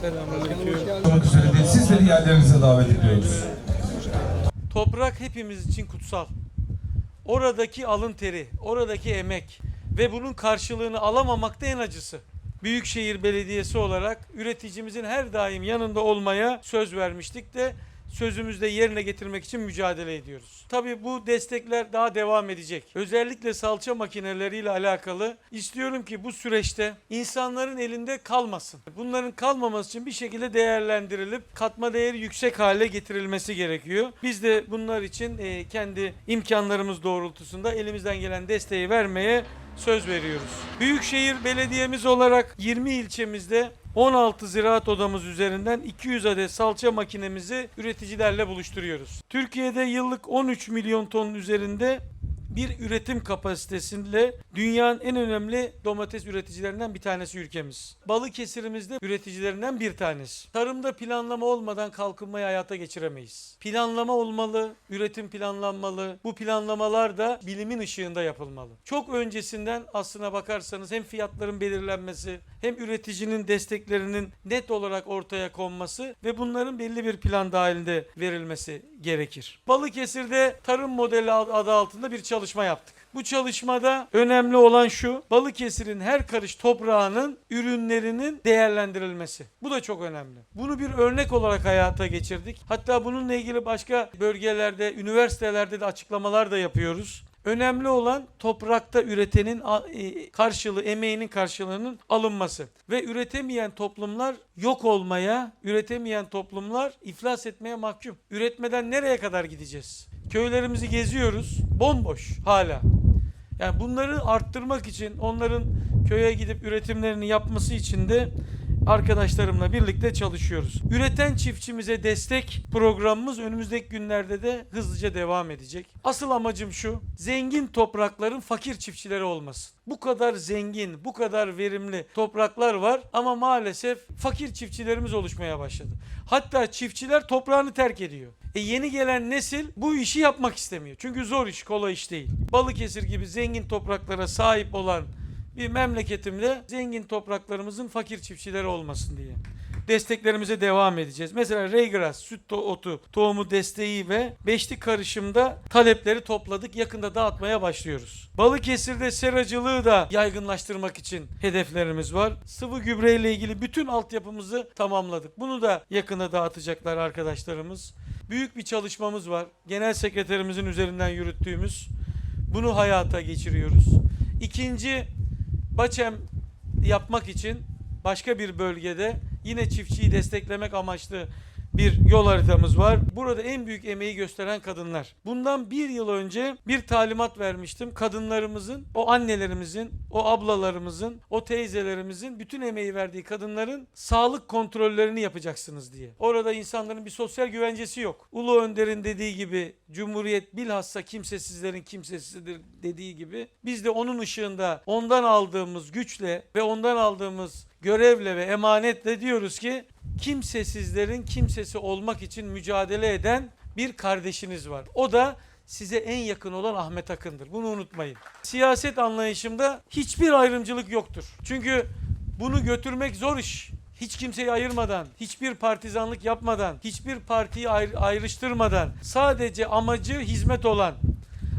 Selamünaleyküm. sizleri yerlerinize davet ediyoruz. Toprak hepimiz için kutsal. Oradaki alın teri, oradaki emek ve bunun karşılığını alamamak da en acısı. Büyükşehir Belediyesi olarak üreticimizin her daim yanında olmaya söz vermiştik de sözümüzde yerine getirmek için mücadele ediyoruz. Tabii bu destekler daha devam edecek. Özellikle salça makineleriyle alakalı istiyorum ki bu süreçte insanların elinde kalmasın. Bunların kalmaması için bir şekilde değerlendirilip katma değeri yüksek hale getirilmesi gerekiyor. Biz de bunlar için e, kendi imkanlarımız doğrultusunda elimizden gelen desteği vermeye söz veriyoruz. Büyükşehir Belediyemiz olarak 20 ilçemizde 16 ziraat odamız üzerinden 200 adet salça makinemizi üreticilerle buluşturuyoruz. Türkiye'de yıllık 13 milyon ton üzerinde bir üretim kapasitesiyle dünyanın en önemli domates üreticilerinden bir tanesi ülkemiz. Balıkesir'imiz de üreticilerinden bir tanesi. Tarımda planlama olmadan kalkınmayı hayata geçiremeyiz. Planlama olmalı, üretim planlanmalı. Bu planlamalar da bilimin ışığında yapılmalı. Çok öncesinden aslına bakarsanız hem fiyatların belirlenmesi hem üreticinin desteklerinin net olarak ortaya konması ve bunların belli bir plan dahilinde verilmesi gerekir. Balıkesir'de tarım modeli adı altında bir çalışma yaptık. Bu çalışmada önemli olan şu, Balıkesir'in her karış toprağının ürünlerinin değerlendirilmesi. Bu da çok önemli. Bunu bir örnek olarak hayata geçirdik. Hatta bununla ilgili başka bölgelerde, üniversitelerde de açıklamalar da yapıyoruz. Önemli olan toprakta üretenin e, karşılığı, emeğinin karşılığının alınması. Ve üretemeyen toplumlar yok olmaya, üretemeyen toplumlar iflas etmeye mahkum. Üretmeden nereye kadar gideceğiz? Köylerimizi geziyoruz, bomboş hala. Yani bunları arttırmak için, onların köye gidip üretimlerini yapması için de arkadaşlarımla birlikte çalışıyoruz. Üreten çiftçimize destek programımız önümüzdeki günlerde de hızlıca devam edecek. Asıl amacım şu, zengin toprakların fakir çiftçileri olmasın. Bu kadar zengin, bu kadar verimli topraklar var ama maalesef fakir çiftçilerimiz oluşmaya başladı. Hatta çiftçiler toprağını terk ediyor. E yeni gelen nesil bu işi yapmak istemiyor. Çünkü zor iş, kolay iş değil. Balıkesir gibi zengin topraklara sahip olan bir memleketimle zengin topraklarımızın fakir çiftçileri olmasın diye. Desteklerimize devam edeceğiz. Mesela Raygrass, süt to- otu, tohumu desteği ve beşli karışımda talepleri topladık. Yakında dağıtmaya başlıyoruz. Balıkesir'de seracılığı da yaygınlaştırmak için hedeflerimiz var. Sıvı gübreyle ilgili bütün altyapımızı tamamladık. Bunu da yakında dağıtacaklar arkadaşlarımız. Büyük bir çalışmamız var. Genel sekreterimizin üzerinden yürüttüğümüz. Bunu hayata geçiriyoruz. İkinci Baçem yapmak için başka bir bölgede yine çiftçiyi desteklemek amaçlı bir yol haritamız var. Burada en büyük emeği gösteren kadınlar. Bundan bir yıl önce bir talimat vermiştim. Kadınlarımızın, o annelerimizin, o ablalarımızın, o teyzelerimizin bütün emeği verdiği kadınların sağlık kontrollerini yapacaksınız diye. Orada insanların bir sosyal güvencesi yok. Ulu Önder'in dediği gibi Cumhuriyet bilhassa kimsesizlerin kimsesizidir dediği gibi biz de onun ışığında ondan aldığımız güçle ve ondan aldığımız görevle ve emanetle diyoruz ki kimsesizlerin kimsesi olmak için mücadele eden bir kardeşiniz var. O da size en yakın olan Ahmet Akın'dır. Bunu unutmayın. Siyaset anlayışımda hiçbir ayrımcılık yoktur. Çünkü bunu götürmek zor iş. Hiç kimseyi ayırmadan, hiçbir partizanlık yapmadan, hiçbir partiyi ayr- ayrıştırmadan sadece amacı hizmet olan,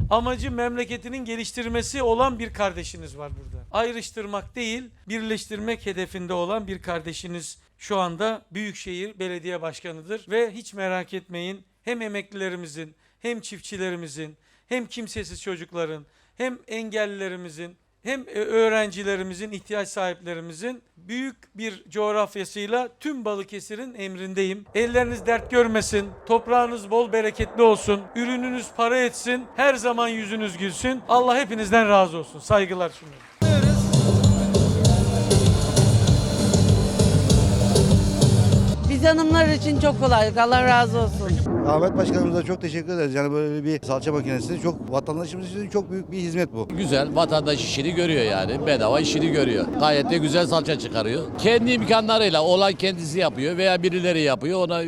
amacı memleketinin geliştirmesi olan bir kardeşiniz var burada. Ayrıştırmak değil, birleştirmek hedefinde olan bir kardeşiniz şu anda Büyükşehir Belediye Başkanı'dır ve hiç merak etmeyin hem emeklilerimizin hem çiftçilerimizin hem kimsesiz çocukların hem engellilerimizin hem e, öğrencilerimizin, ihtiyaç sahiplerimizin büyük bir coğrafyasıyla tüm Balıkesir'in emrindeyim. Elleriniz dert görmesin, toprağınız bol bereketli olsun, ürününüz para etsin, her zaman yüzünüz gülsün. Allah hepinizden razı olsun. Saygılar sunuyorum. Biz hanımlar için çok kolaylık. Allah razı olsun. Ahmet Başkanımıza çok teşekkür ederiz. Yani böyle bir salça makinesi çok vatandaşımız için çok büyük bir hizmet bu. Güzel. Vatandaş işini görüyor yani. Bedava işini görüyor. Gayet de güzel salça çıkarıyor. Kendi imkanlarıyla olan kendisi yapıyor veya birileri yapıyor. Ona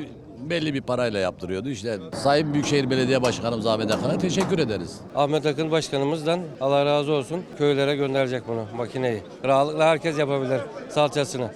belli bir parayla yaptırıyordu. İşte Sayın Büyükşehir Belediye Başkanımız Ahmet Akın'a teşekkür ederiz. Ahmet Akın Başkanımızdan Allah razı olsun köylere gönderecek bunu makineyi. Rahatlıkla herkes yapabilir salçasını.